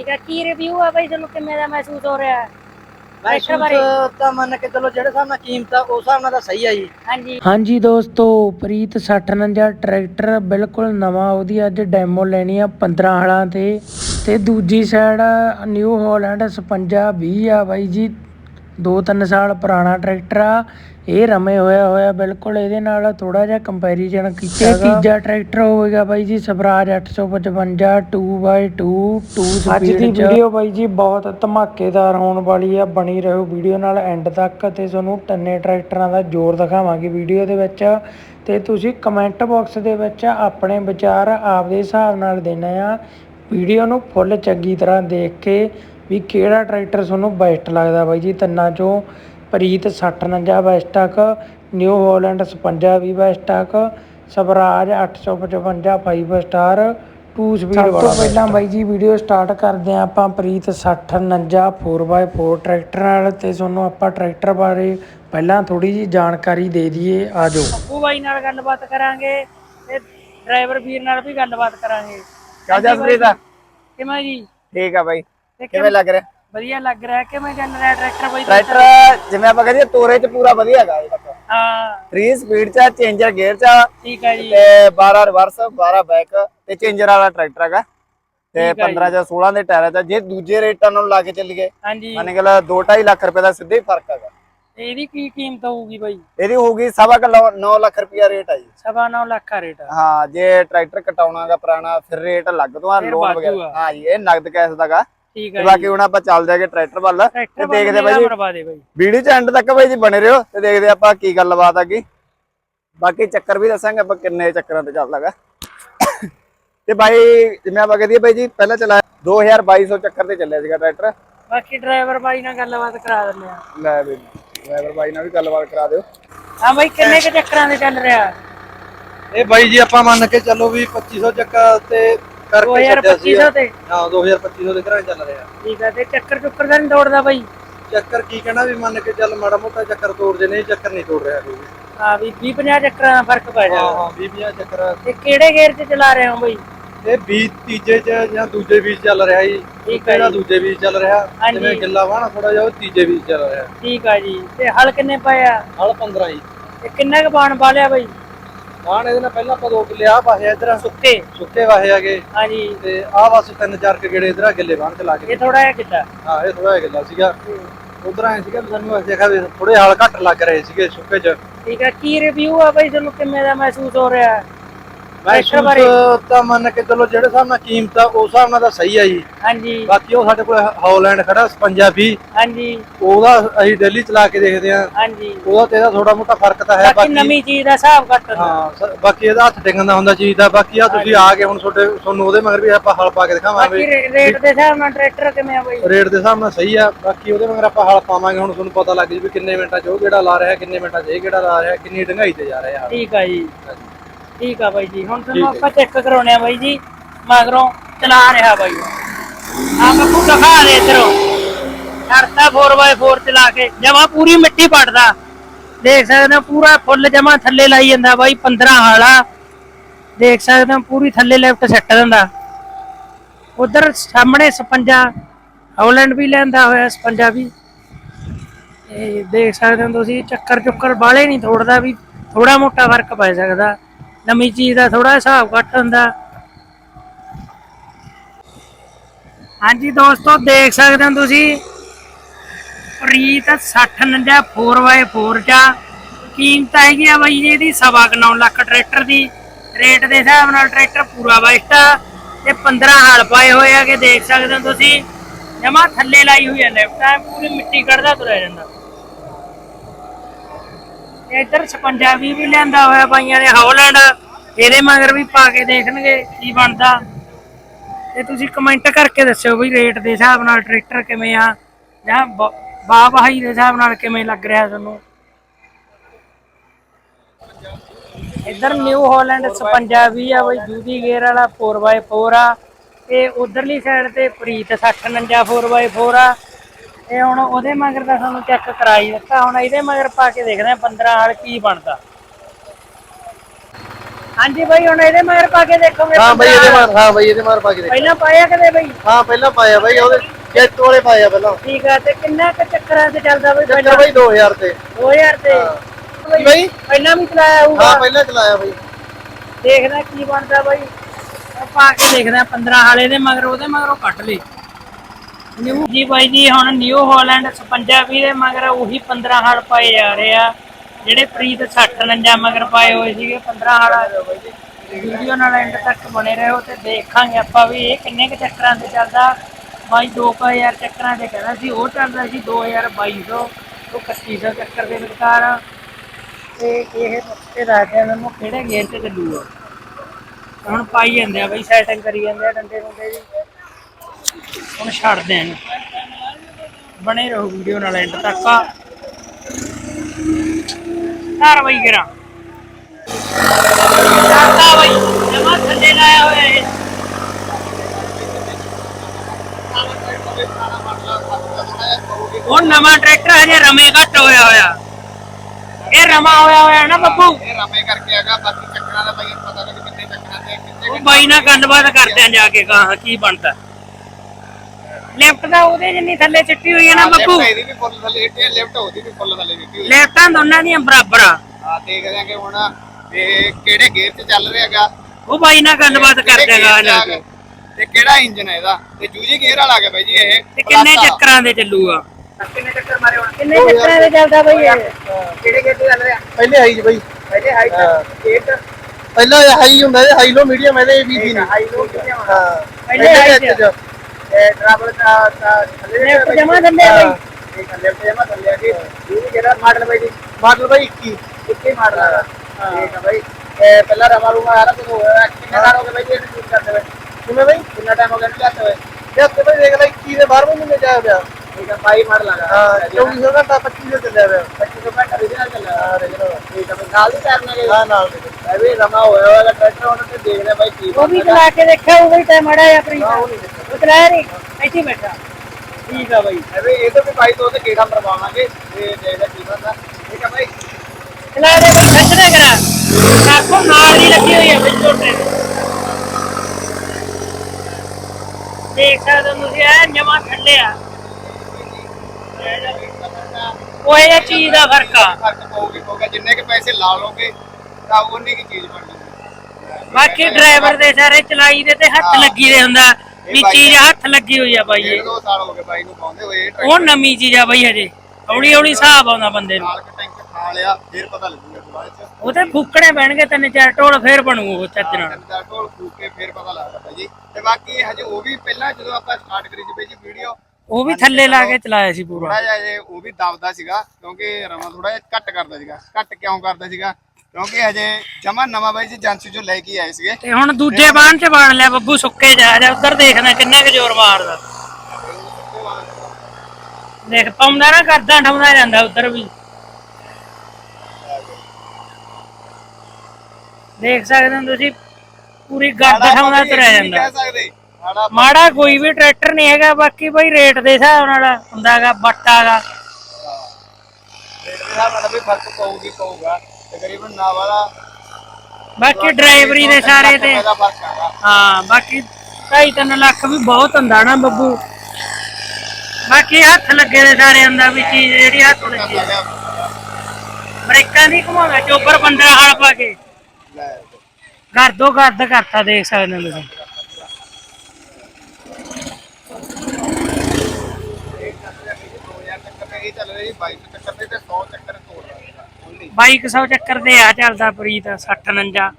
ਠੀਕ ਹੈ ਕੀ ਰਿਵਿਊ ਆ ਬਈ ਤੁਹਾਨੂੰ ਕਿਵੇਂ ਦਾ ਮਹਿਸੂਸ ਹੋ ਰਿਹਾ? ਹੈ ਟਰੈਕਟਰ ਬਾਰੇ? ਮਹਿਸੂਸ ਤਾਂ ਮੰਨ ਕੇ ਚਲੋ ਜਿਹੜੇ ਹਿਸਾਬ ਨਾਲ ਕੀਮਤ ਆ ਉਸ ਹਿਸਾਬ ਨਾਲ ਤਾਂ ਸਹੀ ਆ ਜੀ। ਹਾਂਜੀ। ਹਾਂਜੀ ਦੋਸਤੋ ਪ੍ਰੀਤ 659 ਟਰੈਕਟਰ ਬਿਲਕੁਲ ਨਵਾਂ ਉਹਦੀ ਅੱਜ ਡੈਮੋ ਲੈਣੀ ਆ 15 ਹਲਾਂ ਤੇ। ਤੇ ਦੂਜੀ ਸਾਈਡ ਨਿਊ ਹਾਲੈਂਡ 56 20 ਆ ਬਾਈ ਜੀ 2-3 ਸਾਲ ਪੁਰਾਣਾ ਟਰੈਕਟਰ ਆ। ਇਹ ਰਮੇ ਹੋਇਆ ਹੋਇਆ ਬਿਲਕੁਲ ਇਹਦੇ ਨਾਲ ਥੋੜਾ ਜਿਹਾ ਕੰਪੈਰੀਜ਼ਨ ਕੀਤਾ ਤੇ ਤੀਜਾ ਟਰੈਕਟਰ ਹੋਵੇਗਾ ਬਾਈ ਜੀ ਸਵਰਾਜ 855 2x2 2 ਸਪੀਡ ਅੱਜ ਦੀ ਵੀਡੀਓ ਬਾਈ ਜੀ ਬਹੁਤ ਧਮਾਕੇਦਾਰ ਹੋਣ ਵਾਲੀ ਆ ਬਣੀ ਰਹੋ ਵੀਡੀਓ ਨਾਲ ਐਂਡ ਤੱਕ ਤੇ ਤੁਹਾਨੂੰ ਟੰਨੇ ਟਰੈਕਟਰਾਂ ਦਾ ਜ਼ੋਰ ਦਿਖਾਵਾਂਗੇ ਵੀਡੀਓ ਦੇ ਵਿੱਚ। ਤੇ ਤੁਸੀਂ ਕਮੈਂਟ ਬਾਕਸ ਦੇ ਵਿੱਚ ਆਪਣੇ ਵਿਚਾਰ ਆਪਦੇ ਹਿਸਾਬ ਨਾਲ ਦੇਣਾ ਆ। ਵੀਡੀਓ ਨੂੰ ਫੁੱਲ ਚੰਗੀ ਤਰ੍ਹਾਂ ਦੇਖ ਕੇ ਵੀ ਕਿਹੜਾ ਟਰੈਕਟਰ ਤੁਹਾਨੂੰ ਬੈਸਟ ਲੱਗਦਾ ਬਾਈ ਜੀ ਤਿੰਨਾਂ ਚੋਂ। ਪ੍ਰੀਤ 659 ਬੈਸਟਕ ਨਿਊ ਹਾਲੈਂਡ 56 ਵੀ ਬੈਸਟਕ ਸਵਰਾਜ 855 5 ਸਟਾਰ 2 ਸਪੀਡ ਵਾਲਾ ਸਭ ਤੋਂ ਪਹਿਲਾਂ ਬਾਈ ਜੀ ਵੀਡੀਓ ਸਟਾਰਟ ਕਰਦੇ ਆ ਆਪਾਂ ਪ੍ਰੀਤ 659 4x4 ਟਰੈਕਟਰ ਨਾਲ ਤੇ ਤੁਹਾਨੂੰ ਆਪਾਂ ਟਰੈਕਟਰ ਬਾਰੇ ਪਹਿਲਾਂ ਥੋੜੀ ਜੀ ਜਾਣਕਾਰੀ ਦੇ ਦਈਏ ਆਜੋ ਅੱਬੂ ਬਾਈ ਨਾਲ ਗੱਲਬਾਤ ਕਰਾਂਗੇ ਤੇ ਡਰਾਈਵਰ ਵੀਰ ਨਾਲ ਵੀ ਗੱਲਬਾਤ ਕਰਾਂਗੇ। ਕਿਆ ਜਸਪ੍ਰੀਤ ਆ? ਕਿਵੇਂ ਜੀ? ਠੀਕ ਆ ਬਾਈ। ਤੇ ਕਿਵੇਂ ਲੱਗ ਰਿਹਾ? ਵਧੀਆ ਲੱਗ ਰਿਹਾ ਕਿਵੇਂ ਚੱਲ ਰਿਹਾ ਟਰੈਕਟਰ ਬਾਈ ਟਰੈਕਟਰ ਜਿਵੇਂ ਆਪਾਂ ਕਹਿੰਦੇ ਤੋਰੇ ਚ ਪੂਰਾ ਵਧੀਆ ਹੈਗਾ ਇਹ ਤੱਕ ਹਾਂ। 3 ਸਪੀਡ ਚ ਚੇਂਜਰ ਗੇਅਰ ਚ ਠੀਕ ਹੈ ਜੀ। ਤੇ 12 ਰਿਵਰਸ 12 ਬੈਕ ਤੇ ਚੇਂਜਰ ਵਾਲਾ ਟਰੈਕਟਰ ਹੈਗਾ। ਤੇ ਠੀਕ ਆ 15 ਜਾਂ 16 ਦੇ ਟਾਇਰ ਚ ਜੇ ਦੂਜੇ ਰੇਟਾਂ ਨਾਲ ਲਾ ਕੇ ਚੱਲੀਏ ਹਾਂਜੀ। ਮੰਨ ਕੇ 2.5 ਲੱਖ ਰੁਪਏ ਦਾ ਸਿੱਧਾ ਹੀ ਫ਼ਰਕ ਹੈਗਾ। ਤੇ ਇਹਦੀ ਕੀ ਕੀਮਤ ਹੋਊਗੀ ਬਾਈ? ਇਹਦੀ ਹੋਊਗੀ ਸਵਾ ਕੁ 9 ਲੱਖ ਰੁਪਿਆ ਰੇਟ ਆ ਜੀ। ਸਵਾ ਲੱਖ ਆ ਰੇਟ ਹਾਂ ਜੇ ਟਰੈਕਟਰ ਕਟਾਉਣਾਗਾ ਪੁਰਾਣਾ ਫਿਰ ਰੇਟ ਅਲੱਗ ਤੋਂ ਆ ਲੋਨ ਵਗੈਰਾ। ਹਾਂ ਜੀ ਇਹ ਨਗਦ ਕੈਸ਼ ਦਾਗਾ ਠੀਕ ਤੇ ਹੈ ਬਾਕੀ ਹੁਣ ਆਪਾਂ ਚੱਲਦੇ ਆਗੇ ਟਰੈਕਟਰ ਵੱਲ ਤੇ ਦੇਖਦੇ ਬਾਈ ਜੀ। ਬਾਈ। ਵੀਡੀਓ ਚ ਐਂਡ ਤੱਕ ਬਾਈ ਜੀ ਬਣੇ ਰਹੋ ਤੇ ਦੇਖਦੇ ਆਪਾਂ ਕੀ ਗੱਲਬਾਤ ਹੈਗੀ ਬਾਕੀ ਚੱਕਰ ਵੀ ਦੱਸਾਂਗੇ ਆਪਾਂ ਕਿੰਨੇ ਚੱਕਰਾਂ ਤੇ ਚੱਲਦਾਗਾ ਤੇ ਬਾਈ ਜਿਵੇਂ ਆਪਾਂ ਕਹਦੀਏ ਬਾਈ ਜੀ ਪਹਿਲਾਂ ਚਲਾਇਆ 2200 ਚੱਕਰ ਤੇ ਚੱਲਿਆ ਸੀਗਾ ਟਰੈਕਟਰ। ਬਾਕੀ ਡਰਾਈਵਰ ਬਾਈ ਨਾਲ ਗੱਲਬਾਤ ਕਰਾ ਦਿੰਦੇ ਆ। ਲੈ ਵੀ ਡਰਾਈਵਰ ਬਾਈ ਨਾਲ ਵੀ ਗੱਲਬਾਤ ਕਰਾ ਦਿਓ। ਹਾਂ ਬਾਈ ਕਿੰਨੇ ਕੁ ਚੱਕਰਾਂ ਦੇ ਚੱਲ ਰਿਹਾ? ਇਹ ਬਾਈ ਜੀ ਆਪਾਂ ਮੰਨ ਕੇ ਚੱਲੋ ਵੀ 2500 ਚੱਕਾ ਤੇ ਕਰਕੇ ਛੱਡਿਆ ਸੀ। 2250 ਤੇ। ਹਾਂ 2250 ਦੇ ਘਰਾਂ ਚੱਲ ਰਿਹਾ। ਠੀਕ ਹੈ ਤੇ ਚੱਕਰ ਚੁੱਕਰ ਦਾ ਨਹੀਂ ਦੌੜਦਾ ਬਾਈ? ਚੱਕਰ ਕੀ ਕਹਿਣਾ ਵੀ ਮੰਨ ਕੇ ਚੱਲ ਮਾੜਾ ਮੋਟਾ ਚੱਕਰ ਤੋੜ ਜੇ ਨਹੀਂ ਚੱਕਰ ਨਹੀਂ ਤੋੜ ਰਿਹਾ ਕੋਈ ਵੀ। ਹਾਂ ਵੀ 20 50 ਚੱਕਰਾਂ ਦਾ ਫ਼ਰਕ ਪੈ ਹਾਂ ਜਾਣਾ ਹਾਂ 20 50 ਚੱਕਰ ਤੇ ਕਿਹੜੇ ਗੇਅਰ 'ਚ ਚਲਾ ਰਹੇ ਹੋ ਬਾਈ? ਇਹ 20 ਤੀਜੇ ਚ ਜਾਂ ਦੂਜੇ ਵੀਚ ਚੱਲ ਰਿਹਾ ਜੀ। ਠੀਕ ਹੈ ਇਹਦਾ ਜੀ। ਦੂਜੇ ਵੀਚ ਚੱਲ ਰਿਹਾ। ਹਾਂਜੀ। ਜਿਵੇਂ ਗਿੱਲਾ ਵਾ ਨਾ ਥੋੜਾ ਜਿਹਾ ਉਹ ਤੀਜੇ ਵੀਚ ਚੱਲ ਰਿਹਾ। ਠੀਕ ਆ ਜੀ। ਤੇ ਹਲ ਕਿੰਨੇ ਪਏ ਆ? ਹਲ 15 ਜੀ। ਤੇ ਕਿੰਨਾ ਕੁ ਬਾਣ ਪਾ ਲਿਆ ਬਾਈ? ਬਾਣ ਇਹਦੇ ਨਾਲ ਪਹਿਲਾਂ ਆਪਾਂ ਦੋ ਕਿੱਲੇ ਆ ਇਧਰ। ਸੁੱਕੇ। ਸੁੱਕੇ ਵਾਹੇ ਆਗੇ ਹਾਂਜੀ। ਤੇ ਆਹ ਬਸ ਤਿੰਨ ਚਾਰ ਕੇ ਗੇੜੇ ਇਧਰ ਗਿੱਲੇ ਬਾਣ ਤੇ ਲਾ ਕੇ। ਇਹ ਥੋੜਾ ਜਿਹਾ ਕਿੱਦਾਂ ਹਾਂ ਇਹ ਥੋੜਾ ਜਿਹਾ ਗਿੱਲਾ ਸੀਗਾ। ਉਧਰ ਆਏ ਸੀਗਾ ਵੀ ਸਾਨੂੰ ਅਸੀਂ ਵੀ ਥੋੜੇ ਹਲ ਘੱਟ ਲੱਗ ਰਹੇ ਸੀਗੇ ਸੁੱਕੇ ਚ। ਠੀਕ ਆ ਕੀ ਰਿਵਿਊ ਆ ਬਾਈ ਤੁਹਾਨੂੰ? ਕਿਵੇਂ ਦਾ ਮਹਿਸੂਸ ਹੋ ਰਿਹਾ? ਹੈ ਟਰੈਕਟਰ ਬਾਰੇ ਮਹਿਸੂਸ ਤਾਂ ਮੰਨ ਕੇ ਚਲੋ ਜਿਹੜੇ ਹਿਸਾਬ ਨਾਲ ਕੀਮਤ ਆ ਉਸ ਹਿਸਾਬ ਨਾਲ ਤਾਂ ਸਹੀ ਆ ਜੀ। ਹਾਂਜੀ। ਬਾਕੀ ਉਹ ਸਾਡੇ ਕੋਲ ਹੌਲੈਂਡ ਖੜਾ 55 20 ਹਾਂਜੀ। ਉਹਦਾ ਅਸੀਂ ਡੇਲੀ ਚਲਾ ਕੇ ਦੇਖਦੇ ਆ ਹਾਂਜੀ। ਉਹਦਾ ਤੇ ਇਹਦਾ ਥੋੜਾ ਮੋਟਾ ਫ਼ਰਕ ਤਾਂ ਹੈ ਬਾਕੀ ਬਾਕੀ ਨਵੀਂ ਚੀਜ਼ ਦਾ ਹਿਸਾਬ ਘੱਟ ਹੁੰਦਾ। ਹਾਂ ਸ- ਬਾਕੀ ਇਹਦਾ ਹੱਥ ਟਿਕਣ ਦਾ ਹੁੰਦਾ ਚੀਜ਼ ਦਾ। ਬਾਕੀ ਆ ਤੁਸੀਂ ਆ ਕੇ ਹੁਣ ਤੁਹਾਡੇ ਤੁਹਾਨੂੰ ਉਹਦੇ ਮਗਰ ਵੀ ਆਪਾਂ ਹਲ ਪਾ ਕੇ ਬਾਕੀ ਦਿਖਾਵਾਂਗੇ ਰੇ- ਰੇਟ ਦੇ ਹਿਸਾਬ ਨਾਲ ਟਰੈਕਟਰ ਕਿਵੇਂ ਆ ਬਾਈ? ਰੇਟ ਦੇ ਹਿਸਾਬ ਨਾਲ ਸਹੀ ਆ। ਬਾਕੀ ਉਹਦੇ ਮਗਰ ਆਪਾਂ ਹਲ ਪਾਵਾਂਗੇ। ਹੁਣ ਤੁਹਾਨੂੰ ਪਤਾ ਲੱਗ ਜੂ ਵੀ ਕਿੰਨੇ ਮਿੰਟਾਂ 'ਚ ਉਹ ਕਿਹੜਾ ਲਾ ਰਿਹਾ ਕਿੰਨੇ ਮਿੰਟਾਂ 'ਚ ਇਹ ਕਿਹੜਾ ਲਾ ਰਿਹਾ ਕਿੰਨੀ ਡੰਗਾਈ ਤੇ ਜਾ ਰਿਹਾ। ਠੀਕ ਆ ਜੀ। ਠੀਕ ਆ ਬਾਈ ਜੀ। ਹੁਣ ਤੁਹਾਨੂੰ ਆਪਾਂ ਚੈੱਕ ਕਰਾਉਣੇ ਆ ਬਾਈ ਜੀ। ਮਗਰੋਂ ਚਲਾ ਰਿਹਾ ਬਾਈ। ਆ ਬੱਬੂ ਦਿਖਾ ਦੇ ਇਧਰੋਂ। ਕਰਤਾ 4x4 ਚਲਾ ਕੇ। ਜਮਾ ਪੂਰੀ ਮਿੱਟੀ ਪੜਦਾ। ਦੇਖ ਸਕਦੇ ਹੋ ਪੂਰਾ ਫੁੱਲ ਜਮਾ ਥੱਲੇ ਲਾਈ ਜਾਂਦਾ ਬਾਈ 15 ਹਾਲਾ। ਦੇਖ ਸਕਦੇ ਹੋ ਪੂਰੀ ਥੱਲੇ ਲੈਫਟ ਸੱਟ ਦਿੰਦਾ। ਉਧਰ ਸਾਹਮਣੇ 56 ਹਾਲੈਂਡ ਵੀ ਲੈਂਦਾ ਹੋਇਆ 56 ਵੀ। ਇਹ ਦੇਖ ਸਕਦੇ ਹੋ ਤੁਸੀਂ ਚੱਕਰ ਚੁੱਕਰ ਬਾਲੇ ਨਹੀਂ ਤੋੜਦਾ ਵੀ ਥੋੜਾ ਮੋਟਾ ਫ਼ਰਕ ਪੈ ਸਕਦਾ। ਨਵੀਂ ਚੀਜ਼ ਦਾ ਥੋੜਾ ਹਿਸਾਬ ਘੱਟ ਹੁੰਦਾ। ਹਾਂਜੀ ਦੋਸਤੋ, ਦੇਖ ਸਕਦੇ ਹੋ ਤੁਸੀਂ। ਪ੍ਰੀਤ 6049 4x4 ਚ ਕੀਮਤ ਹੈਗੀ ਆ ਬਾਈ ਜੀ ਇਹਦੀ ਸਵਾ ਕੁ ਨੌ ਲੱਖ ਟਰੈਕਟਰ ਦੀ। ਰੇਟ ਦੇ ਹਿਸਾਬ ਨਾਲ ਟਰੈਕਟਰ ਪੂਰਾ ਵਾਈਟ ਤੇ 15 ਹਲ ਪਾਏ ਹੋਏ ਆ ਕਿ ਦੇਖ ਸਕਦੇ ਹੋ ਤੁਸੀਂ। ਜਮਾ ਥੱਲੇ ਲਾਈ ਹੋਈ ਹੈ ਲੈਫਟ ਆ, ਪੂਰੀ ਮਿੱਟੀ ਕੱਢਦਾ ਤੁਰਿਆ ਜਾਂਦਾ। ਇੱਧਰ 56 ਵੀ ਵੀ ਲਿਆਂਦਾ ਹੋਇਆ ਬਾਈਆਂ ਨੇ ਹੌਲੈਂਡ ਇਹਦੇ ਮਗਰ ਵੀ ਪਾ ਕੇ ਦੇਖਣਗੇ ਕੀ ਬਣਦਾ। ਤੇ ਤੁਸੀਂ ਕਮੈਂਟ ਕਰਕੇ ਦੱਸਿਓ ਵੀ ਰੇਟ ਦੇ ਹਿਸਾਬ ਨਾਲ ਟਰੈਕਟਰ ਕਿਵੇਂ ਆ, ਜਾਂ ਬਾਹ ਬਾਹੀ ਦੇ ਹਿਸਾਬ ਨਾਲ ਕਿਵੇਂ ਲੱਗ ਰਿਹਾ ਤੁਹਾਨੂੰ। ਇੱਧਰ ਨਿਊ ਹਾਲੈਂਡ 56 ਵੀ ਆ ਬਈ, ਜੂਦੀ ਗੇਅਰ ਵਾਲਾ 4x4 ਆ, ਤੇ ਉਧਰਲੀ ਸਾਈਡ ਤੇ ਪ੍ਰੀਤ 6049 4x4 ਆ। ਇਹ ਹੁਣ ਉਹਦੇ ਮਗਰ ਦਾ ਸਾਨੂੰ ਚੈੱਕ ਕਰਾਈ ਦਿੱਤਾ। ਹੁਣ ਇਹਦੇ ਮਗਰ ਪਾ ਕੇ ਦੇਖਦੇ ਆ 15 ਹਾਲ ਕੀ ਬਣਦਾ। ਹਾਂਜੀ ਬਾਈ ਹੁਣ ਇਹਦੇ ਮਗਰ ਪਾ ਕੇ ਦੇਖੋਗੇ ਹਾਂ ਬਈ 15 ਇਹਦੇ ਮਾਰ ਹਾਂ ਬਈ ਇਹਦੇ ਮਾਰ ਪਾ ਕੇ ਦੇਖ। ਪਹਿਲਾਂ ਪਾਇਆ ਕਦੇ ਬਾਈ? ਹਾਂ ਪਹਿਲਾਂ ਪਾਇਆ ਬਈ ਉਹਦੇ ਜੈਟ ਵਾਲੇ ਪਾਇਆ ਪਹਿਲਾਂ। ਠੀਕ ਆ ਤੇ ਕਿੰਨਾ ਕੁ ਚੱਕਰਾਂ ਤੇ ਚੱਲਦਾ ਬਾਈ ਚੱਕਰ ਬਈ 2000 ਤੇ। 2000 ਤੇ? ਬਾਈ? ਪਹਿਲਾਂ ਵੀ ਚਲਾਇਆ ਹੋਊਗਾ? ਹਾਂ ਪਹਿਲਾਂ ਚਲਾਇਆ ਬਈ। ਦੇਖਦਾ ਕੀ ਬਣਦਾ ਬਾਈ। ਪਾ ਕੇ ਦੇਖਦਾ 15 ਹਾਲੇ ਦੇ ਮਗਰ ਉਹਦੇ ਮਗਰੋਂ ਕੱਟ ਲਈ ਨਿਊ ਜੀ ਬਾਈ ਜੀ, ਹੁਣ ਨਿਊ ਹਾਲੈਂਡ 56 ਵੀ ਦੇ ਮਗਰ ਉਹੀ 15 ਹਾਲ ਪਾਏ ਜਾ ਰਹੇ ਆ। ਜਿਹੜੇ ਪ੍ਰੀਤ 60 49 ਮਗਰ ਪਾਏ ਹੋਏ ਸੀਗੇ 15 ਹਾਲ ਵੀਡੀਓ ਨਾਲ ਐਂਡ ਤੱਕ ਬਣੇ ਰਹੋ ਤੇ ਦੇਖਾਂਗੇ ਆਪਾਂ ਵੀ ਇਹ ਕਿੰਨੇ ਕੁ ਚੱਕਰਾਂ ਤੇ ਚੱਲਦਾ। ਬਾਈ 2000 ਚੱਕਰਾਂ ਤੇ ਕਹਿੰਦਾ ਸੀ, ਉਹ ਚੱਲਦਾ ਸੀ 2200 ਉਹ 3100 ਚੱਕਰ ਦੇ ਵਿਚਕਾਰ। ਤੇ ਇਹ ਤੇ ਦੱਸਦੇ ਮੈਨੂੰ ਕਿਹੜੇ ਗੇਅਰ ਤੇ ਚੱਲੂਗਾ ਹੁਣ ਪਾਈ ਜਾਂਦੇ ਆ ਬਈ ਸੈਟਿੰਗ ਕਰੀ ਜਾਂਦੇ ਆ ਡੰਡੇ ਡੰਡੇ ਦੀ ਹੁਣ ਆ। ਇਹਨੂੰ ਬਣੇ ਰਹੋ ਵੀਡੀਓ ਨਾਲ ਐਂਡ ਤੱਕ। ਧਾਰ ਬਈ ਕਰਾਂ। ਧਾਰਦਾ ਬਈ। ਜਮਾ ਥੱਲੇ ਲਾਇਆ ਹੋਇਆ ਇਹ। ਹੁਣ ਨਵਾਂ ਟਰੈਕਟਰ ਹਜੇ ਰਮੇ ਘੱਟ ਹੋਇਆ ਹੋਇਆ। ਇਹ ਰਮਾ ਹੋਇਆ ਹੋਇਆ ਨਾ ਬੱਬੂ? ਇਹ ਰਾਮੇ ਕਰਕੇ ਹੈਗਾ ਬਾਕੀ ਚੱਕਰਾਂ ਦਾ ਭਾਈ ਪਤਾ ਨਹੀਂ ਕਿੰਨੇ ਚੱਕਰਾਂ ਤੇ ਕਿੰਨੇ ਉਹ ਬਾਈ ਨਾਲ ਗੱਲਬਾਤ ਕਰਦੇ ਆ ਜਾ ਕੇ ਕਹਾਂ ਕੀ ਬਣਦਾ। ਲੈਫਟ ਦਾ ਉਹਦੇ ਜਿੰਨੀ ਥੱਲੇ ਚਿੱਟੀ ਹੋਈ ਹੈ ਨਾ ਬੱਬੂ। ਲੈਫਟ ਇਹਦੀ ਵੀ ਫੁੱਲ ਥੱਲੇ ਹਿੱਟੀ ਲੈਫਟ ਉਹਦੀ ਵੀ ਫੁੱਲ ਥੱਲੇ ਹਿੱਟੀ ਹੋਈ ਲੈਫਟਾਂ ਦੋਨਾਂ ਦੀਆਂ ਬਰਾਬਰ ਆ। ਆ ਦੇਖਦੇ ਆ ਕਿ ਹੁਣ ਇਹ ਕਿਹੜੇ ਗੇਅਰ 'ਚ ਚੱਲ ਰਿਹਾ ਹੈਗਾ। ਉਹ ਬਾਈ ਨਾਲ ਗੱਲਬਾਤ ਕਿਹੜੇ ਕਰਦੇ gear ਆ 'ਚ ਜਾ ਆ ਕੇ ਗਿਆ, ਤੇ ਕਿਹੜਾ ਇੰਜਨ ਹੈ ਇਹਦਾ? ਤੇ ਜੂਜੀ ਗੇਅਰ ਵਾਲਾ ਗਿਆ ਬਾਈ ਜੀ ਇਹ। ਤੇ ਕਿੰਨੇ। ਚੱਕਰਾਂ ਦੇ ਚੱਲੂਗਾ? ਕਿੰਨੇ ਚੱਕਰ ਮਾਰੇ ਹੁਣ? ਕਿੰਨੇ ਚੱਕਰਾਂ ਦੇ ਚੱਲਦਾ ਬਾਈ ਇਹ? ਕਿਹੜੇ ਗੇਅਰ 'ਚ ਚੱਲ ਰਿਹਾ? ਪਹਿਲੇ ਹਾਈ ਚ ਬਈ। ਪਹਿਲੇ ਹਾਈ ਹਾਂ। ਗੇਅਰ ਪਹਿਲਾਂ ਹਾਈ ਹੁੰਦਾ ਹੈ ਹਾਈ ਲੋ ਮੀਡੀਅਮ ਇਹਦੇ ਵੀ ਸੀ ਹਾਈ ਲੋ ਕਿੰਨੇ ਹੋਣਾ ਹਾਂ। ਪਹਿਲੇ ਵਿੱਚ ਚ। ਇਹ ਟਰਬਲ ਦਾ ਦਾ ਥੱਲੇ ਲੈਫਟ ਜਮਾ ਥੱਲੇ ਆ ਬਾਈ। ਇਹ ਲੈਫਟ ਜਮਾ ਥੱਲੇ ਆ ਜੀ ਜੂਜੀ ਗੇਅਰ ਮਾਡਲ ਬਾਈ ਜੀ ਮਾਡਲ ਬਾਈ 21 ਕਿੱਥੇ ਮਾਡਲ ਆ। ਠੀਕ ਬਾਈ। ਇਹ ਪਹਿਲਾ ਰਮਾ ਰੂਮਾ ਆ ਰਹਾ ਤੇ ਹੋਇਆ। ਕਿੰਨੇ ਸਾਲ ਹੋ ਗਏ ਬਾਈ ਜੀ ਇਹਨੂੰ ਯੂਜ਼ ਕਰਦੇ ਹੋਏ? ਕਿਵੇਂ ਬਾਈ? ਕਿੰਨਾ ਟਾਈਮ ਹੋ ਗਿਆ ਇਹਨੂੰ ਲਿਆਤੇ ਹੋਏ? ਇਹ ਤੇ ਬਾਈ ਦੇਖ ਲੈ 21 ਦੇ 12ਵੇਂ ਮਹੀਨੇ ਚ ਆਇਆ ਪਿਆ। ਠੀਕ ਆ ਬਾਈ ਮਾਡਲ ਆ ਹਾਂ 2400 ਘੰਟਾ 25 ਦੇ ਚੱਲਿਆ ਪਿਆ। 25 ਘੰਟਾ ਰੀਜਨਲ ਚੱਲਿਆ ਹਾਂ ਰੇਜਰ ਠੀਕ ਆ ਬਾਈ ਨਾਲ ਦੀ ਟਾਇਰ ਨਾਲ ਹਾਂ ਨਾਲ ਦੇ ਇਹ ਵੀ ਰਮਾ ਹੋਇਆ ਹੋਇਆ ਟਰੈਕਟਰ ਉਹਨਾਂ ਤੇ ਦੇਖਦੇ ਬਾਈ ਕੀ ਉਹ ਵੀ ਚਲਾ ਕੇ ਦੇਖਿਆ ਉਹ ਵੀ ਟਾਈਮ ਅੜਾ ਆ ਪ੍ਰੀਤ ਹਾਂ, ਉਹ ਚਲਾਇਆ ਨਹੀਂ ਇੱਥੇ ਹੀ ਬੈਠਾ। ਠੀਕ ਆ ਬਾਈ। ਇਹ ਵੀ ਇਹ ਤੋਂ ਵੀ ਬਾਈ ਤੋਂ ਤੇ ਕੀੜਾ ਮਰਵਾਵਾਂਗੇ। ਤੇ ਦੇਖਦੇ ਕੀ ਬਣਦਾ। ਠੀਕ ਆ ਬਾਈ। ਚਲਾ ਦੇ ਬਾਈ ਖੱਚਦਾ ਕਰਾ ਕਾਕੋ ਨਾਲ ਹੀ ਲੱਗੀ ਹੋਈ ਹੈ ਬਈ ਦੇ। ਦੇਖ ਸਕਦੇ ਹੋ ਤੁਸੀਂ ਐ ਜਮਾ ਠੰਡੇ ਆ। ਉਹ ਇਹ ਚੀਜ਼ ਦਾ ਫ਼ਰਕ ਆ। ਫ਼ਰਕ ਪਊਗੀ ਪਊਗਾ ਜਿੰਨੇ ਕੇ ਪੈਸੇ ਲਾ ਲੋਗੇ ਤਾਂ ਉਨੀ ਕੀ ਚੀਜ਼ ਬਣ ਜੂਗੀ। ਬਾਕੀ ਡਰਾਈਵਰ ਦੇ ਸਾਰੇ ਚਲਾਈ ਦੇ ਤੇ ਹੱਥ ਲੱਗੀ ਦੇ ਹੁੰਦਾ। ਵੀ ਚੀਜ਼ ਹੱਥ ਲੱਗੀ ਹੋਈ ਆ ਬਾਈ ਇਹ। ਦੋ ਸਾਲ ਹੋ ਗਏ ਬਾਈ ਨੂੰ ਪਾਉਂਦੇ ਹੋਏ ਇਹ ਉਹ ਨਵੀਂ ਚੀਜ਼ ਆ ਬਾਈ ਹਜੇ। ਹੌਲੀ ਹੌਲੀ ਹਿਸਾਬ ਆਉਂਦਾ ਬੰਦੇ ਨੂੰ। ਨਾਲ ਟੈਂਕ ਖਾ ਲਿਆ ਫਿਰ ਪਤਾ ਲੱਗੂਗਾ ਬਾਅਦ ਚ। ਉਹ ਤੇ ਫੁੱਕਣੇ ਪੈਣਗੇ ਤਿੰਨ ਚਾਰ ਢੋਲ ਫੇਰ ਬਣੂ ਉਹ ਚੱਜ ਨਾਲ। ਢੋਲ ਫੂਕ ਕੇ ਫਿਰ ਪਤਾ ਲੱਗਦਾ ਜੀ। ਤੇ ਬਾਕੀ ਹਜੇ ਉਹ ਵੀ ਪਹਿਲਾਂ ਜਦੋਂ ਆਪਾਂ ਸਟਾਰਟ ਕਰੀ ਜੀ ਵੀਡੀਓ ਉਹ ਵੀ ਥੱਲੇ ਲਾ ਕੇ ਚਲਾਇਆ ਸੀ ਪੂਰਾ। ਥੋੜਾ ਜਿਹਾ ਜੇ ਉਹ ਵੀ ਦਬਦਾ ਸੀਗਾ ਕਿਉਂਕਿ ਰਮਾ ਥੋੜਾ ਜਿਹਾ ਘੱਟ ਕਰਦਾ ਸੀਗਾ ਘੱਟ ਕਿਉਂ ਕਰਦਾ ਸੀਗਾ ਕਿਉਂਕਿ ਹਜੇ ਜਮਾ ਨਵਾਂ ਬਾਈ ਜੀ ਏਜੰਸੀ ਚੋਂ ਲੈ ਕੇ ਆਏ ਸੀਗੇ। ਤੇ ਹੁਣ ਦੂਜੇ ਬਾਣ ਚ ਬਾਣ ਲਿਆ ਬੱਬੂ ਸੁੱਕੇ ਜਾ ਜਾ ਉਧਰ ਦੇਖਣਾ ਕਿੰਨਾ ਕੁ ਜ਼ੋਰ ਮਾਰਦਾ। ਦੇਖ ਪਾਉਂਦਾ ਨਾ ਕਰਦਾ ਠਾਉਂਦਾ ਜਾਂਦਾ ਉਧਰ ਵੀ। ਦੇਖ ਸਕਦੇ ਹੋ ਤੁਸੀਂ ਪੂਰੀ ਗੱਡ ਠਾਉਂਦਾ ਤੁਰਿਆ ਜਾਂਦਾ। ਕਹਿ ਸਕਦੇ। ਮਾੜਾ ਕੋਈ ਵੀ ਟਰੈਕਟਰ ਨਹੀਂ ਹੈਗਾ ਬਾਕੀ ਬਈ ਰੇਟ ਦੇ ਹਿਸਾਬ ਨਾਲ ਹੁੰਦਾਗਾ ਬੱਟਾਗਾ ਵੀ ਫ਼ਰਕ ਪਊਗੀ ਪਊਗਾ। ਤਕਰੀਬਨ ਨਾ ਵਾਲਾ ਬਾਕੀ ਡਰਾਈਵਰੀ ਦੇ ਸਾਰੇ ਤੇ ਦਾ ਫ਼ਰਕ ਹੈਗਾ। ਹਾਂ ਬਾਕੀ 2.5 ਲੱਖ ਵੀ ਬਹੁਤ ਹੁੰਦਾ ਨਾ ਬੱਬੂ। ਬਾਕੀ ਹੱਥ ਲੱਗੇ ਦੇ ਸਾਰੇ ਹੁੰਦਾ ਵੀ ਚੀਜ਼ ਜਿਹੜੀ ਹੱਥ ਲੱਗੀ। ਬ੍ਰੇਕਾਂ ਦੀ ਘੁਮਾਉਂਦਾ ਚੋਬਰ 15 ਹਲ ਪਾ ਕੇ। ਲੈ। ਘਰ ਦੋ ਗੱਦ ਕਰਤਾ ਦੇਖ ਸਕਦੇ ਹੋ ਤੁਸੀਂ ਚੱਕਰ ਤੇ ਇਹ ਚੱਲ ਰਿਹਾ 22 ਚੱਕਰ ਤੇ ਤੇ 100 ਚੱਕਰ ਤੋੜ ਰਿਹਾ ਓਨਲੀ 2200 ਚੱਕਰ ਦੇ ਆ ਚੱਲਦਾ ਪ੍ਰੀਤ 60 49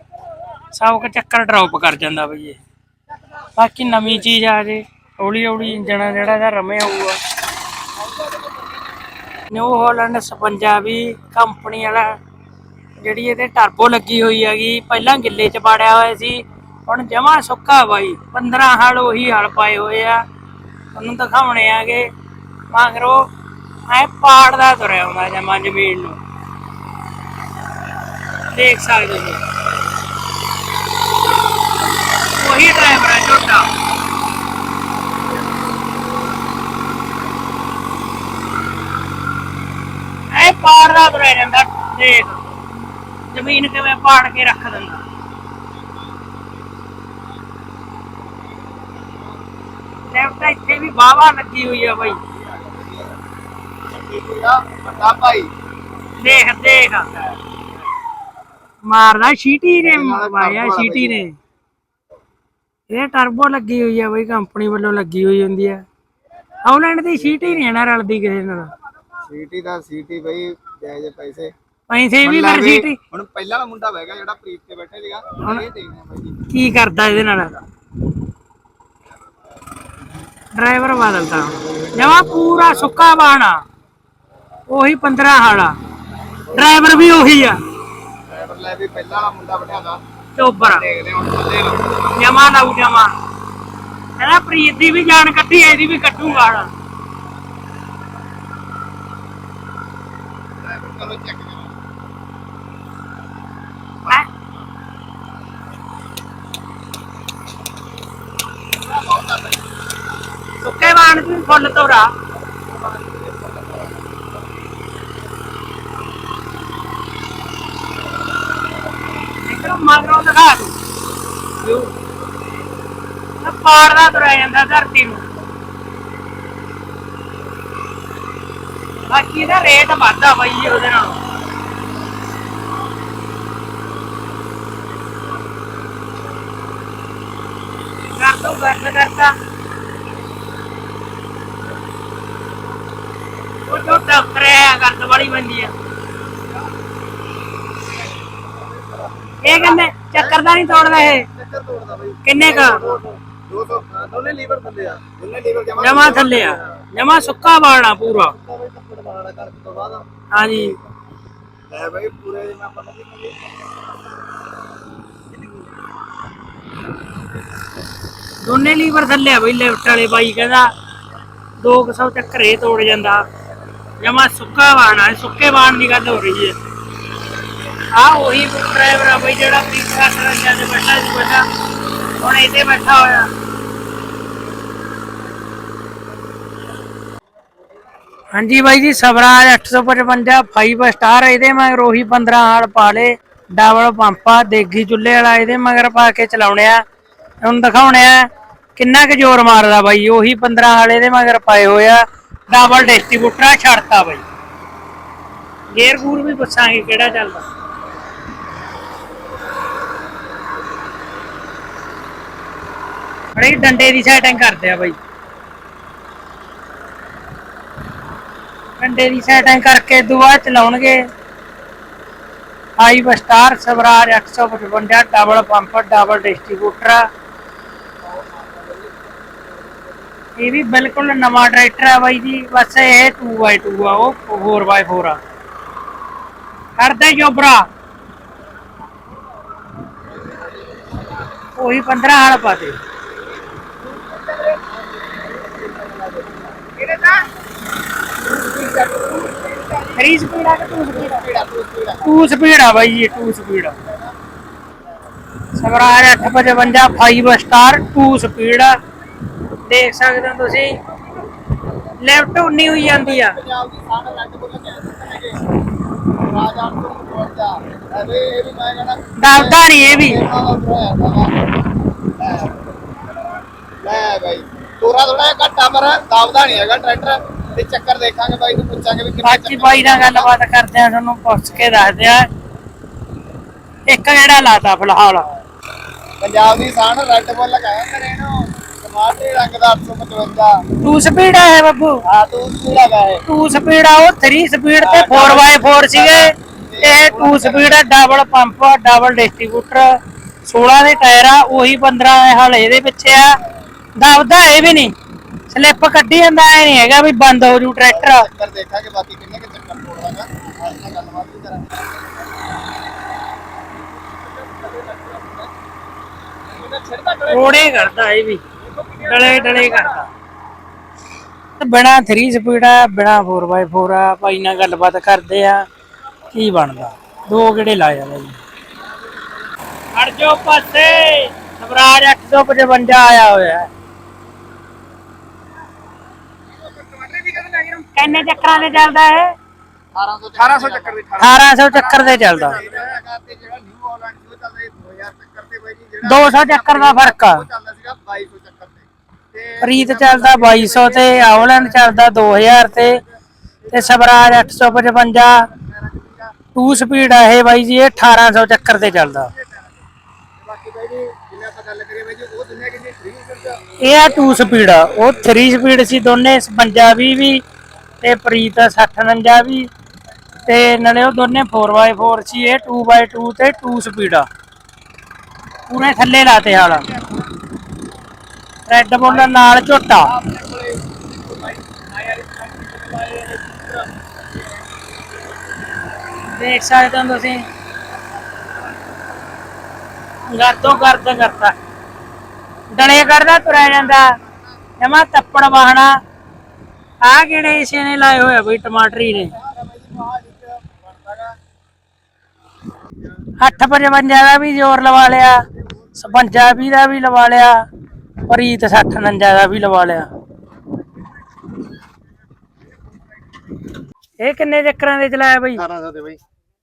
ਸੌ ਕ ਚੱਕਰ ਡ੍ਰੌਪ ਕਰ ਜਾਂਦਾ ਬਈ ਇਹ। ਬਾਕੀ ਨਵੀਂ ਚੀਜ਼ ਆ ਜੇ, ਹੌਲੀ ਹੌਲੀ ਇੰਜਣ ਜਿਹੜਾ ਇਹਦਾ ਰਮੇ ਹੋਊਗਾ। ਨਿਊ ਹਾਲੈਂਡ 56 ਵੀ ਕੰਪਨੀ ਵਾਲਾ, ਜਿਹੜੀ ਇਹਦੇ ਟਰਬੋ ਲੱਗੀ ਹੋਈ ਹੈਗੀ, ਪਹਿਲਾਂ ਗਿੱਲੇ ਚ ਪਾੜਿਆ ਹੋਇਆ ਸੀ, ਹੁਣ ਜਮਾ ਸੁੱਕਾ ਬਾਈ। 15 ਹਲ ਉਹੀ ਹਲ ਪਾਏ ਹੋਏ ਆ। ਤੁਹਾਨੂੰ ਦਿਖਾਉਣੇ ਆਗੇ। ਮਗਰੋਂ ਐ ਪਾੜਦਾ ਤੁਰਿਆ ਹੁੰਦਾ ਜਮਾਂ ਜ਼ਮੀਨ ਨੂੰ। ਦੇਖ ਸਕਦੇ ਹੋ ਉਹੀ ਡਰਾਈਵਰ ਹੈ ਛੋਟਾ। ਐ ਪਾੜਦਾ ਤੁਰਿਆ ਜਾਂਦਾ, ਦੇਖ। ਜ਼ਮੀਨ ਕਿਵੇਂ ਪਾੜ ਕੇ ਰੱਖ ਦਿੰਦਾ। ਲੈਫਟ ਇੱਥੇ ਵੀ ਬਾਵਾ ਲੱਗੀ ਹੋਈ ਆ ਬਾਈ। ਵੱਡਾ ਭਾਈ। ਦੇਖ ਦੇਖ। ਮਾਰਦਾ ਸ਼ੀਟੀ ਨੇ ਮਾਰਿਆ ਸ਼ੀਟੀ ਨੇ। ਇਹ ਟਰਬੋ ਲੱਗੀ ਹੋਈ ਆ ਬਈ ਕੰਪਨੀ ਵੱਲੋਂ ਲੱਗੀ ਹੋਈ ਹੁੰਦੀ ਆ। ਹਾਲੈਂਡ ਦੀ ਸ਼ੀਟੀ ਨਹੀਂ ਨਾ ਰਲਦੀ ਕਿਸੇ ਨਾਲ। ਸੀਟੀ ਦਾ ਸੀਟੀ ਬਈ ਜਾਇਜ਼ ਪੈਸੇ। ਪੈਸੇ ਵੀ ਫਿਰ ਸ਼ੀਟੀ। ਹੁਣ ਪਹਿਲਾਂ ਵਾਲਾ ਮੁੰਡਾ ਗਿਆ ਜਿਹੜਾ ਪ੍ਰੀਤ ਤੇ ਬੈਠੇ ਸੀਗਾ। ਇਹ ਦੇਖਦੇ ਆ ਬਾਈ ਜੀ। ਕੀ ਕਰਦਾ ਇਹਦੇ ਨਾਲ? ਡਰਾਈਵਰ ਬਦਲਦਾ। ਜਮਾ ਪੂਰਾ ਸੁੱਕਾ ਬਾਣਾ ਉਹੀ 15 ਹਾਲਾ ਡਰਾਈਵਰ ਵੀ ਉਹੀ ਆ। ਡਰਾਈਵਰ ਲੈ ਵੀ ਪਹਿਲਾਂ ਵਾਲਾ ਮੁੰਡਾ ਬਿਠਾਦਾ ਚੋਬਰ ਦੇਖਦੇ ਹੁਣ ਥੱਲੇ ਲਾਓ ਜਮਾ ਲਾਉ ਜਮਾ। ਇਹਦਾ ਪ੍ਰੀਤ ਦੀ ਵੀ ਜਾਨ ਕੱਢੀ ਇਹਦੀ ਵੀ ਕੱਢੂਗਾ ਹੁਣ ਚਲੋ ਚੈੱਕ ਕਰੋ? ਸੁੱਕੇ ਬਾਣ ਦੀ ਫੁੱਲ ਤੋਰਾ। ਇਧਰ ਮਗਰੋਂ ਦਿਖਾ ਦੂ ਨਾ ਪਾੜਦਾ ਤੁਰਿਆ ਜਾਂਦਾ ਧਰਤੀ ਨੂੰ ਬਾਕੀ ਦਾ ਰੇਟ ਵੱਧਦਾ ਬਈ ਉਹਦੇ ਨਾਲ ਕਰ ਦੋ ਬੰਦ ਕਰਤਾ ਉਹ ਜੋ ਡਾਕਟਰ ਹੈ ਗੰਦ ਵਾਲੀ ਬੰਦੀ ਆ ਇਹ ਕਹਿੰਦੇ ਚੱਕਰ ਦਾ ਨਹੀਂ ਤੋੜਦਾ ਇਹ। ਚੱਕਰ ਤੋੜਦਾ ਬਈ। ਕਿੰਨੇ ਕਾ? 200 ਦੋਨੇ ਲੀਵਰ ਥੱਲੇ ਆ। ਦੋਨੇ ਲੀਵਰ ਜਮਾ ਜਮਾ ਥੱਲੇ ਆ। ਜਮਾ ਸੁੱਕਾ ਬਾਣਾ ਪੂਰਾ। ਹਾਂਜੀ। ਲੈ ਬਈ ਪੂਰੇ ਜਿੰਨਾ ਪਤਾ ਨਹੀਂ ਦੋਨੇ ਲੀਵਰ ਥੱਲੇ ਆ ਬਈ ਲੈਫਟ ਵਾਲੇ ਬਾਈ ਕਹਿੰਦਾ 200 ਚੱਕਰ ਇਹ ਤੋੜ ਜਾਂਦਾ। ਜਮਾ ਸੁੱਕਾ ਬਾਣਾ ਸੁੱਕੇ ਬਾਣ ਦੀ ਗੱਲ ਹੋ ਰਹੀ ਹੈ। ਆ ਉਹੀ ਡਰਾਈਵਰ ਆ ਬਈ ਜਿਹੜਾ ਪੀਛਾ ਕਰਨ ਜਾਂਦੇ ਬੈਠਾ ਸੀ ਬੈਠਾ। ਹੁਣ ਇੱਥੇ ਬੈਠਾ ਹੋਇਆ। ਹਾਂਜੀ ਬਾਈ ਜੀ, ਸਵਰਾਜ 855 5 ਸਟਾਰ ਇਹਦੇ ਮਗਰ, ਉਹੀ 15 ਹਾਲ ਪਾ ਡਬਲ ਪੰਪਾ ਦੇਗੀ ਚੁੱਲ੍ਹੇ ਵਾਲਾ ਇਹਦੇ ਮਗਰ ਪਾ ਕੇ ਚਲਾਉਣੇ ਆ। ਹੁਣ ਦਿਖਾਉਣੇ ਆ ਕਿੰਨਾ ਕੁ ਜ਼ੋਰ ਮਾਰਦਾ ਬਾਈ, ਉਹੀ 15 ਹਾਲ ਇਹਦੇ ਮਗਰ ਪਾਏ ਹੋਏ ਡਬਲ ਡਿਸਟ੍ਰੀਬਿਊਟਰ ਛੱਡਤਾ ਬਾਈ। ਗੇਅਰ ਗੂਰ ਵੀ ਪੁੱਛਾਂਗੇ ਕਿਹੜਾ ਚੱਲਦਾ। ਬੜੀ ਡੰਡੇ ਦੀ ਸੈਟਿੰਗ ਕਰਦੇ ਆ ਬਾਈ। ਡੰਡੇ ਦੀ ਸੈਟਿੰਗ ਕਰਕੇ ਦੁਆ ਚਲਾਉਣਗੇ। 5 star Swaraj 855 double pump double distributor ਇਹ ਵੀ ਬਿਲਕੁਲ ਨਵਾਂ ਟਰੈਕਟਰ ਆ ਬਾਈ ਜੀ, ਬਸ ਇਹ 2x2 ਆ, ਉਹ 4x4 ਆ। ਕਰਦੇ ਜੋਬਰਾ ਉਹੀ 15 ਹਾਲ ਪਾਤੇ ਕਿਹੜੇ ਦਾ 3 ਸਪੀਡ ਆ ਕਿ 2 ਸਪੀਡ ਆ 2 ਸਪੀਡ ਆ ਬਾਈ ਜੀ 2 ਸਪੀਡ ਆ ਸਵਰਾਜ 855 5 ਸਟਾਰ 2 ਸਪੀਡ ਆ ਦੇਖ ਸਕਦੇ ਹੋ ਤੁਸੀਂ। ਲੈਫਟ ਉਨੀ ਹੋਈ ਜਾਂਦੀ ਆ। ਪੰਜਾਬ ਦੀ ਸਾਨ ਲੱਗ ਬੋਲ ਕੇ ਰਾਜਾ ਤੋਂ ਪਹੁੰਚਦਾ ਅਰੇ ਇਹ ਵੀ ਮੈਂ ਕਹਿੰਦਾ ਦੱਬਦਾ ਨਹੀਂ ਇਹ ਵੀ। ਲੈ ਬਾਈ। ਤੋਰਾ ਥੋੜਾ ਘੱਟਾ ਪਰ ਦਬਦਾ ਨਹੀਂ ਹੈਗਾ ਟਰੈਕਟਰ। ਤੇ ਚੱਕਰ ਦੇਖਾਂਗੇ ਬਾਈ ਨੂੰ ਪੁੱਛਾਂਗੇ ਵੀ ਕਿੰਨੇ ਬਾਕੀ ਬਾਈ ਨਾਲ ਗੱਲਬਾਤ ਕਰਦੇ ਆ ਤੁਹਾਨੂੰ ਪੁੱਛ ਕੇ ਦੱਸਦੇ ਆ ਇੱਕ ਜਿਹੜਾ ਲਾਤਾ ਫਿਲਹਾਲ। ਪੰਜਾਬ ਦੀ ਸਾਨ ਰੈੱਡ ਬੁੱਲ ਕਹਿੰਦੇ ਨੇ ਇਹਨੂੰ। ਟਮਾਟਰੀ ਰੰਗ ਦਾ 855 2 ਸਪੀਡ ਆ ਇਹ ਬੱਬੂ। ਆ ਤੂੰ ਕੀ ਲਗਾ ਹੈ 2 ਸਪੀਡ ਆ ਉਹ 3 ਸਪੀਡ ਤੇ 4x4 ਸੀਗੇ। ਇਹ 2 ਸਪੀਡ ਆ। ਡਬਲ ਪੰਪ ਡਬਲ ਡਿਸਟ੍ਰੀਬਿਊਟਰ 16 ਦੇ ਟਾਇਰ ਆ ਉਹੀ 15 ਹਾਲ ਇਹਦੇ ਪਿੱਛੇ ਆ। ਦਬਦਾ ਇਹ ਵੀ ਨਹੀਂ। ਸਲਿੱਪ ਕੱਢੀ ਜਾਂਦਾ ਐ ਨਹੀਂ ਹੈਗਾ ਵੀ ਬੰਦ ਹੋ ਜੂ ਟਰੈਕਟਰ। ਚੱਕਰ ਦੇਖਾਂਗੇ ਬਾਕੀ ਕਿੰਨੇ ਕਿ ਚੱਕਰ ਤੋੜਦਾਗਾ ਅੱਜ ਨਾਲ ਗੱਲਬਾਤ ਵੀ ਕਰਾਂਗੇ। ਰੋੜੇ ਕਰਦਾ ਇਹ ਵੀ। ਡਲੇ ਡਲੇ ਕਰਦਾ। ਬਿਨਾ 3 ਸਪੀਡ ਆ ਬਿਨਾ 4x4 ਆ ਭਾਈ ਨਾਲ ਗੱਲਬਾਤ ਕਰਦੇ ਆ ਕੀ ਬਣਦਾ? ਦੋ ਕਿਹੜੇ ਲਾ ਜਾਂਦਾ ਜੀ? ਹਟ ਜੋ ਪਾਸੇ। ਸਵਰਾਜ 855 ਆਇਆ ਹੋਇਆ। ਹੈ ਕਿੰਨੇ ਚੱਕਰਾਂ ਤੇ ਚੱਲਦਾ ਇਹ? 1800 1800 ਚੱਕਰ ਦੀ 1800 ਚੱਕਰ ਤੇ ਚੱਲਦਾ। ਜਿਹੜਾ ਜਿਹੜਾ ਨਿਊ ਹਾਲੈਂਡ ਸੀ ਉਹ ਚੱਲਦਾ ਸੀ 2000 ਚੱਕਰ ਤੇ ਬਾਈ ਜੀ ਜਿਹੜਾ 200 ਚੱਕਰ ਦਾ ਫ਼ਰਕ ਆ। ਉਹ ਚੱਲਦਾ ਸੀਗਾ 2200 ਚੱਕਰ ਤੇ। ਤੇ ਪ੍ਰੀਤ ਚੱਲਦਾ 2200 ਤੇ ਆਵਲੈਂਡ ਚੱਲਦਾ 2000 ਤੇ ਤੇ ਸਵਰਾਜ 855 ਟੂ ਸਪੀਡ ਆ ਇਹ ਬਾਈ ਜੀ ਇਹ 1800 ਚੱਕਰ ਤੇ ਚੱਲਦਾ। ਬਾਕੀ ਬਾਈ ਜੀ ਜਿਵੇਂ ਆਪਾਂ ਗੱਲ ਕਰੀਏ ਬਾਈ ਜੀ ਉਹ ਦੁਨੀਆ ਕਿੰਨੀ ਫ੍ਰੀ ਸਰਜਾ ਇਹ ਆ 2 ਸਪੀਡ ਆ। ਉਹ 3 ਸਪੀਡ ਸੀ ਦੋਨੇ 55 20 ਵੀ ਤੇ ਪ੍ਰੀਤ 60 49 ਵੀ ਤੇ ਨਾਲੇ ਉਹ ਦੋਨੇ 4x4 ਸੀ, ਇਹ 2x2 ਤੇ 2 ਸਪੀਡ ਆ। ਪੂਰੇ ਥੱਲੇ ਲਾਤੇ ਹਾਲ। ਰੈੱਡ ਬੁੱਲ ਨਾਲ ਝੋਟਾ। ਦੇਖ ਸਕਦੇ ਹੋ ਤੁਸੀਂ। ਗਰਦੋ ਗਰਦ ਕਰਤਾ। ਡਲੇ ਕਰਦਾ, ਤੁਰਿਆ ਜਾਂਦਾ। ਜਮਾ ਤੱਪੜ ਵਾਹਣਾ। ਆ ਕਿਹੜੇ ਇਸੇ ਨੇ ਲਾਏ ਹੋਏ ਆ ਬਈ, ਟਮਾਟਰੀ ਨੇ। 855 ਦਾ ਵੀ ਜ਼ੋਰ ਲਵਾ ਲਿਆ 56 ਵੀ ਦਾ ਵੀ ਲਵਾ ਲਿਆ, ਪ੍ਰੀਤ 60 49 ਦਾ ਵੀ ਲਵਾ ਲਿਆ। ਇਹ ਕਿੰਨੇ ਚੱਕਰਾਂ ਦੇ ਚਲਾਇਆ ਬਈ? 1800 ਤੇ ਬਾਈ।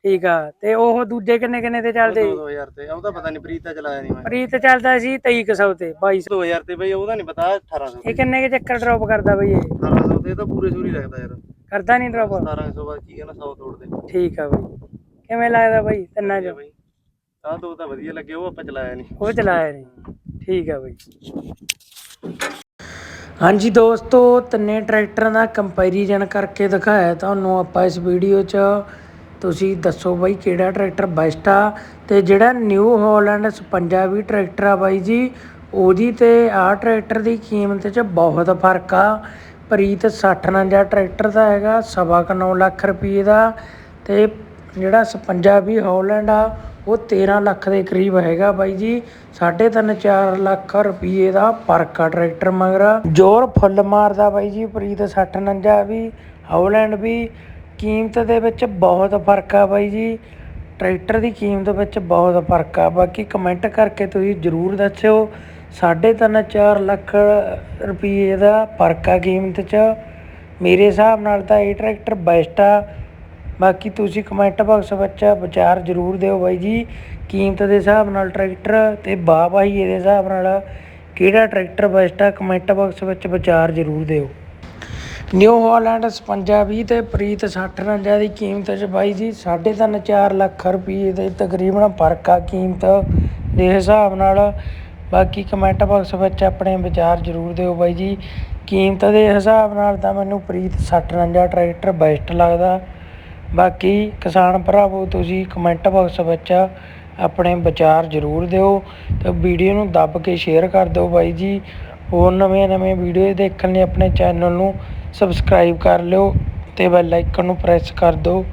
ਠੀਕ ਆ ਤੇ ਉਹ ਦੂਜੇ ਕਿੰਨੇ ਕਿੰਨੇ ਤੇ ਚੱਲਦੇ? 2000 ਤੇ ਉਹਦਾ ਪਤਾ ਨਹੀਂ ਪ੍ਰੀਤ ਦਾ ਚਲਾਇਆ ਨਹੀਂ ਮੈਂ। ਪ੍ਰੀਤ ਚੱਲਦਾ ਸੀ 2300 ਤੇ 2200 2000 ਤੇ ਬਾਈ ਉਹਦਾ ਨਹੀਂ ਪਤਾ 1800 ਇਹ ਕਿੰਨੇ ਕੇ ਚੱਕਰ ਡ੍ਰੌਪ ਕਰਦਾ ਬਈ ਇਹ? 1800 ਤੇ ਤਾਂ ਪੂਰੇ ਸੂਰੀ ਲੱਗਦਾ ਯਾਰ। ਕਰਦਾ ਨਹੀਂ ਡ੍ਰੌਪ 1700 ਬਾਅਦ ਕੀ ਕਹਿੰਦਾ 100 ਤੋੜ ਦੇ। ਠੀਕ ਆ ਬਈ। ਕਿਵੇਂ ਲੱਗਦਾ ਬਈ ਤਿੰਨਾਂ ਚੋਂ? ਬਾਈ। ਆਹ ਦੋ ਤਾਂ ਵਧੀਆ ਲੱਗੇ ਉਹ ਆਪਾਂ ਚਲਾਇਆ ਨਹੀਂ ਉਹ ਚਲਾਇਆ ਨਹੀਂ ਠੀਕ ਆ ਬਈ। ਹਾਂਜੀ ਦੋਸਤੋ ਤਿੰਨੇ ਟਰੈਕਟਰਾਂ ਦਾ ਕੰਪੈਰੀਜ਼ਨ ਕਰਕੇ ਦਿਖਾਇਆ ਤੁਹਾਨੂੰ ਆਪਾਂ ਇਸ ਵੀਡੀਓ 'ਚ। ਤੁਸੀਂ ਦੱਸੋ ਬਾਈ ਕਿਹੜਾ ਟਰੈਕਟਰ ਬੈਸਟ ਆ? ਅਤੇ ਜਿਹੜਾ ਨਿਊ ਹੋਲੈਂਡ 56 ਵੀ ਟਰੈਕਟਰ ਆ ਬਾਈ ਜੀ, ਉਹਦੀ ਤੇ ਆਹ ਟਰੈਕਟਰ ਦੀ ਕੀਮਤ 'ਚ ਬਹੁਤ ਫ਼ਰਕ ਆ। ਪ੍ਰੀਤ 60 49 ਟਰੈਕਟਰ ਦਾ ਹੈਗਾ, ਸਵਾ ਕੁ ਨੌ ਲੱਖ ਰੁਪਏ ਦਾ। ਤੇ ਜਿਹੜਾ 56 ਵੀ ਹੌਲੈਂਡ ਆ, ਉਹ 13 ਲੱਖ ਦੇ ਕਰੀਬ ਹੈਗਾ ਬਾਈ ਜੀ। 3.5 4 ਲੱਖ ਰੁਪਏ ਦਾ ਫ਼ਰਕ ਆ ਟਰੈਕਟਰ ਮਗਰ। ਜ਼ੋਰ ਫੁੱਲ ਮਾਰਦਾ ਬਾਈ ਜੀ, ਪ੍ਰੀਤ 60 49 ਵੀ ਹਾਲੈਂਡ ਵੀ। ਕੀਮਤ ਦੇ ਵਿੱਚ ਬਹੁਤ ਫ਼ਰਕ ਆ ਬਾਈ ਜੀ। ਟਰੈਕਟਰ ਦੀ ਕੀਮਤ ਵਿੱਚ ਬਹੁਤ ਫ਼ਰਕ ਆ। ਬਾਕੀ ਕਮੈਂਟ ਕਰਕੇ ਤੁਸੀਂ ਜਰੂਰ ਦੱਸਿਓ। 3.5 4 ਲੱਖ ਰੁਪਏ ਦਾ ਫ਼ਰਕ ਆ ਕੀਮਤ 'ਚ। ਮੇਰੇ ਹਿਸਾਬ ਨਾਲ ਤਾਂ ਇਹ ਟਰੈਕਟਰ ਬੈਸਟ ਆ। ਬਾਕੀ ਤੁਸੀਂ ਕਮੈਂਟ ਬਾਕਸ ਵਿੱਚ ਵਿਚਾਰ ਜ਼ਰੂਰ ਦਿਓ ਬਾਈ ਜੀ। ਕੀਮਤ ਦੇ ਹਿਸਾਬ ਨਾਲ ਟਰੈਕਟਰ ਤੇ ਵਾਹ ਬਾਈ ਇਹਦੇ ਹਿਸਾਬ ਨਾਲ ਕਿਹੜਾ ਟਰੈਕਟਰ ਬੈਸਟ ਆ। ਕਮੈਂਟ ਬਾਕਸ ਵਿੱਚ ਵਿਚਾਰ ਜ਼ਰੂਰ ਦਿਓ। ਨਿਊ ਹਾਲੈਂਡ 56 20 ਤੇ ਪ੍ਰੀਤ 60 49 ਦੀ ਕੀਮਤ ਚ ਬਾਈ ਜੀ 3.5 4 ਲੱਖ ਰੁਪਏ ਦੇ ਤਕਰੀਬਨ ਫ਼ਰਕ ਆ ਕੀਮਤ ਦੇ ਹਿਸਾਬ ਨਾਲ। ਬਾਕੀ ਕਮੈਂਟ ਬਾਕਸ ਵਿੱਚ ਆਪਣੇ ਵਿਚਾਰ ਜ਼ਰੂਰ ਦਿਓ ਬਾਈ ਜੀ। ਕੀਮਤ ਦੇ ਹਿਸਾਬ ਨਾਲ ਤਾਂ ਮੈਨੂੰ ਪ੍ਰੀਤ 60 49 ਟਰੈਕਟਰ ਬੈਸਟ ਲੱਗਦਾ। ਬਾਕੀ ਕਿਸਾਨ ਭਰਾਵੋ, ਤੁਸੀਂ ਕਮੈਂਟ ਬਾਕਸ ਵਿੱਚ ਆਪਣੇ ਵਿਚਾਰ ਜ਼ਰੂਰ ਦਿਓ ਤੇ ਵੀਡੀਓ ਨੂੰ ਦੱਬ ਕੇ ਸ਼ੇਅਰ ਕਰ ਦਿਓ ਬਾਈ ਜੀ। ਹੋਰ ਨਵੇਂ ਨਵੇਂ ਵੀਡੀਓ ਦੇਖਣ ਲਈ ਆਪਣੇ ਚੈਨਲ ਨੂੰ ਸਬਸਕ੍ਰਾਈਬ ਕਰ ਲਿਓ ਅਤੇ ਬੈਲ ਆਈਕਨ ਨੂੰ ਪ੍ਰੈਸ ਕਰ ਦਿਓ।